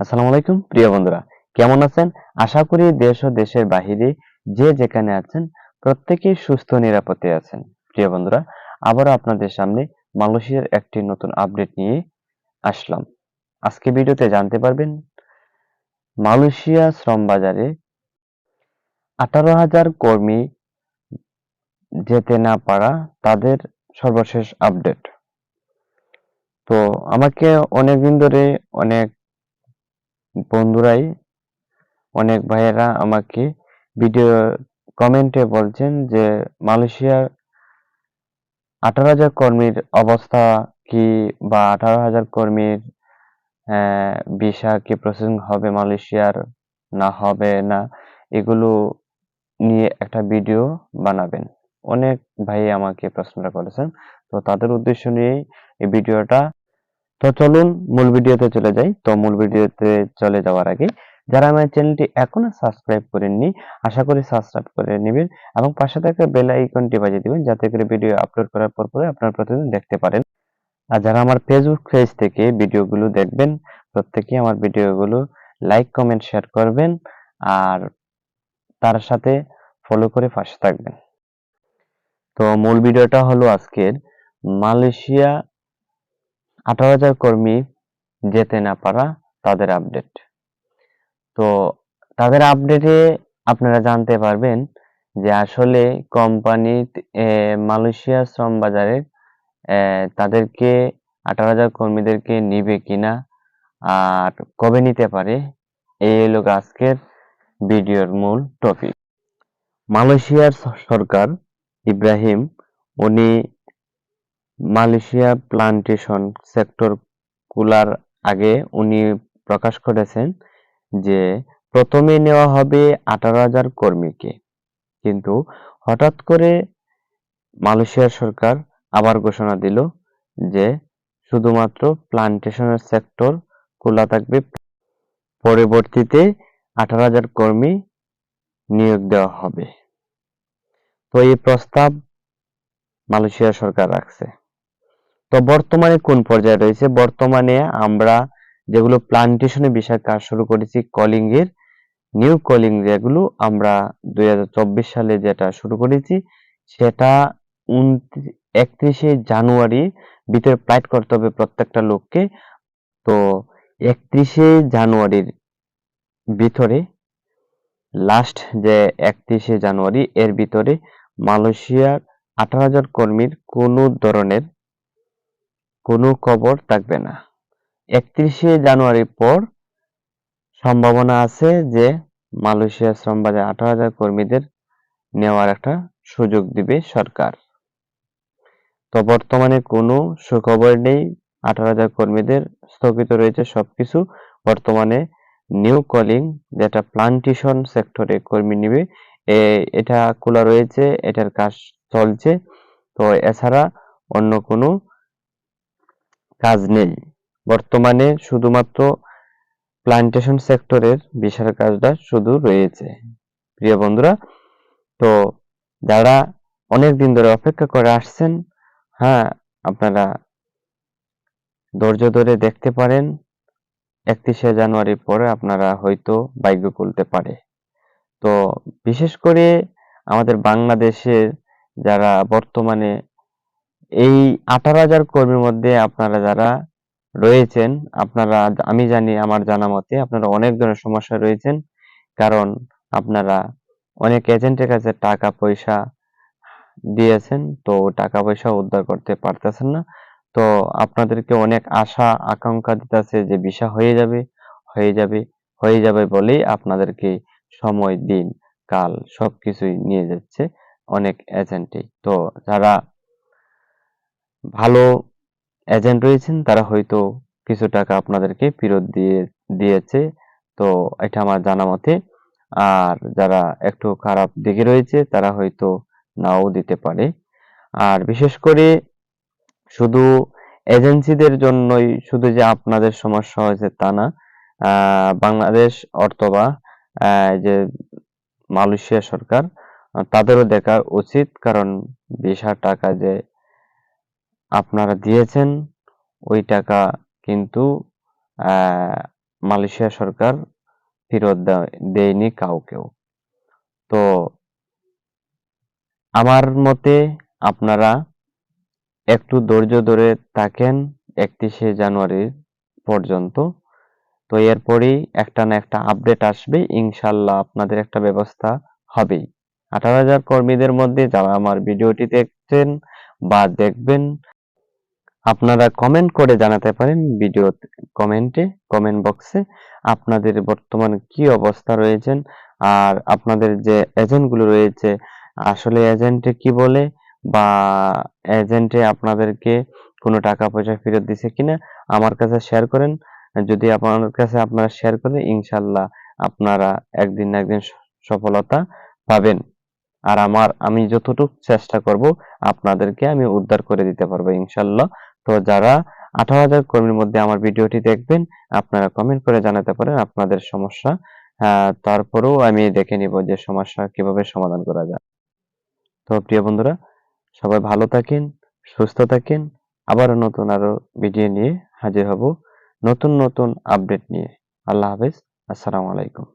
আসসালামু আলাইকুম, প্রিয় বন্ধুরা। কেমন আছেন? আশা করি দেশ ও দেশের বাহিরে যে যেখানে আছেন, প্রত্যেকেই সুস্থ নিরাপদে আছেন। প্রিয় বন্ধুরা, আবারও আপনাদের সামনে মালয়েশিয়ার একটি নতুন আপডেট নিয়ে আসলাম। আজকে ভিডিওতে জানতে পারবেন, মালয়েশিয়া শ্রম বাজারে আঠারো হাজার কর্মী যেতে না পারা তাদের সর্বশেষ আপডেট। তো আমাকে অনেকদিন ধরে অনেক বন্ধুরাই, অনেক ভাইয়েরা আমাকে ভিডিও কমেন্টে বলছেন যে, মালয়েশিয়ার আঠারো হাজার কর্মীর অবস্থা কি বা আঠারো হাজার কর্মীর ভিসা কি প্রসেসিং হবে মালয়েশিয়ার? না হবে না? এগুলো নিয়ে একটা ভিডিও বানাবেন। অনেক ভাই আমাকে প্রশ্নটা করেছেন। তো তাদের উদ্দেশ্য নিয়েই এই ভিডিওটা তো চলুন মূল ভিডিওতে চলে যাই। তো মূল ভিডিওতে চলে যাওয়ার আগে, যারা আমার চ্যানেলটি এখনও সাবস্ক্রাইব করেননি, আশা করি সাবস্ক্রাইব করে নেবেন এবং পাশে থাকা বেল আইকনটি বাজিয়ে দিবেন যাতে করে ভিডিও আপলোড করার পর পরে আপনারা প্রতিদিন দেখতে পারেন। আর যারা আমার ফেসবুক পেজ থেকে ভিডিওগুলো দেখবেন প্রত্যেকেই আমার ভিডিওগুলো লাইক কমেন্ট শেয়ার করবেন আর তার সাথে ফলো করে পাশে থাকবেন। তো মূল ভিডিওটা হলো আজকের মালয়েশিয়া আঠারো হাজার কর্মী যেতে না পারা তাদের আপডেট তো তাদের আপডেটে আপনারা জানতে পারবেন যে আসলে কোম্পানি মালয়েশিয়া শ্রম বাজারে তাদেরকে আঠারো হাজার কর্মীদেরকে নিবে কিনা আর কবে নিতে পারে, এই হলো আজকের ভিডিওর মূল টপিক মালয়েশিয়ার সরকার ইব্রাহিম, উনি মালয়েশিয়া প্লান্টেশন সেক্টর কুলার আগে উনি প্রকাশ করেছেন যে প্রথমে নেওয়া হবে আঠারো হাজার কর্মীকে। কিন্তু হঠাৎ করে মালয়েশিয়ার সরকার আবার ঘোষণা দিল যে শুধুমাত্র প্লান্টেশনের সেক্টর খোলা থাকবে। পরবর্তীতে আঠারো হাজার কর্মী নিয়োগ দেওয়া হবে। তো এই প্রস্তাব মালয়েশিয়া সরকার রাখছে। তো বর্তমানে কোন পর্যায়ে রয়েছে? বর্তমানে আমরা যেগুলো প্লান্টেশনে বিষয় কাজ শুরু করেছি কলিং এর নিউ কলিং যেগুলো আমরা দুই হাজার চব্বিশ সালে যেটা শুরু করেছি, সেটা একত্রিশে জানুয়ারি ভিতরে ফ্লাইট করতে হবে প্রত্যেকটা লোককে। তো একত্রিশে জানুয়ারির ভিতরে লাস্ট যে একত্রিশে জানুয়ারি, এর ভিতরে মালয়েশিয়ার আঠারো হাজার কর্মীর কোনো ধরনের কোনো খবর থাকবে না। একত্রিশে জানুয়ারির পর সম্ভাবনা আছে যে মালয়েশিয়া শ্রম বাজার আঠারো হাজার কর্মীদের নেওয়ার একটা সুযোগ দিবে সরকার। তো বর্তমানে কোনো সুখবর নেই, আঠারো হাজার কর্মীদের স্থগিত রয়েছে সবকিছু। বর্তমানে নিউ কলিং, যেটা প্লান্টেশন সেক্টরে কর্মী নিবে এটা খোলা রয়েছে, এটার কাজ চলছে। তো এছাড়া অন্য কোনো কাজ নেই। বর্তমানে শুধুমাত্র প্লান্টেশন সেক্টরের বিশাল কাজটা শুধু রয়েছে। প্রিয় বন্ধুরা, তো যারা অনেক দিন ধরে অপেক্ষা করে আসছেন হ্যাঁ আপনারা ধৈর্য ধরে দেখতে পারেন, একত্রিশে জানুয়ারির পরে আপনারা হয়তো ভাগ্য খুলতে পারে। তো বিশেষ করে আমাদের বাংলাদেশের যারা বর্তমানে এই আঠারো হাজার কর্মীর মধ্যে আপনারা যারা রয়েছেন, আপনারা আমি জানি আমার জানা মতে আপনারা অনেক ধরনের সমস্যা রয়েছেন। কারণ আপনারা অনেক এজেন্টের কাছে টাকা পয়সা দিয়েছেন, তো টাকা পয়সা উদ্ধার করতে পারতেছেন না। তো আপনাদেরকে অনেক আশা, আকাঙ্ক্ষা দিতেছে যে ভিসা হয়ে যাবে হয়ে যাবে হয়ে যাবে বলেই আপনাদেরকে সময়, দিন, কাল সবকিছুই নিয়ে যাচ্ছে অনেক এজেন্টই তো যারা ভালো এজেন্ট রয়েছেন, তারা হয়তো কিছু টাকা আপনাদেরকে ফেরত দিয়ে, দিয়েছে। তো এটা আমার জানা মতে, আর যারা একটু খারাপ দিকে রয়েছে, তারা হয়তো নাও দিতে পারে। আর বিশেষ করে শুধু এজেন্সিদের জন্যই, শুধু যে আপনাদের সমস্যা হয়েছে তা না বাংলাদেশ অথবা যে মালয়েশিয়া সরকার, তাদেরও দেখা উচিত। কারণ ভিসা টাকা যে আপনারা দিয়েছেন, ওই টাকা কিন্তু মালয়েশিয়া সরকার ফেরত দেয়নি কাউকেও। তো আমার মতে আপনারা একটু ধৈর্য ধরে থাকেন একত্রিশে জানুয়ারি পর্যন্ত। তো এরপরেই একটা না একটা আপডেট আসবে, ইনশাল্লাহ আপনাদের একটা ব্যবস্থা হবেই। আঠারো হাজার কর্মীদের মধ্যে যারা আমার ভিডিওটি দেখছেন বা দেখবেন আপনারা কমেন্ট করে জানাতে পারেন ভিডিও কমেন্টে কমেন্ট বক্সে আপনাদের বর্তমান কি অবস্থা রয়েছেন আর আপনাদের যে এজেন্টগুলো রয়েছে, আসলে এজেন্টে কি বলে বা এজেন্টে আপনাদেরকে কোনো টাকা পয়সা ফেরত দিছে কিনা আমার কাছে শেয়ার করেন। যদি আপনার কাছে আপনারা শেয়ার করেন, ইনশাল্লাহ আপনারা একদিন না একদিন সফলতা পাবেন। আর আমার, আমি যতটুকু চেষ্টা করব, আপনাদেরকে আমি উদ্ধার করে দিতে পারব, ইনশাল্লাহ। তো যারা আঠারো হাজার কর্মীর মধ্যে আমার ভিডিওটি দেখবেন, আপনারা কমেন্ট করে জানাতে পারেন আপনাদের সমস্যা। তারপরেও আমি দেখে নিব যে সমস্যা কীভাবে সমাধান করা যায়। তো প্রিয় বন্ধুরা, সবাই ভালো থাকেন, সুস্থ থাকেন। আবারও নতুন আরও ভিডিও নিয়ে হাজির হব। নতুন নতুন আপডেট নিয়ে। আল্লাহ হাফেজ। আসসালামু আলাইকুম।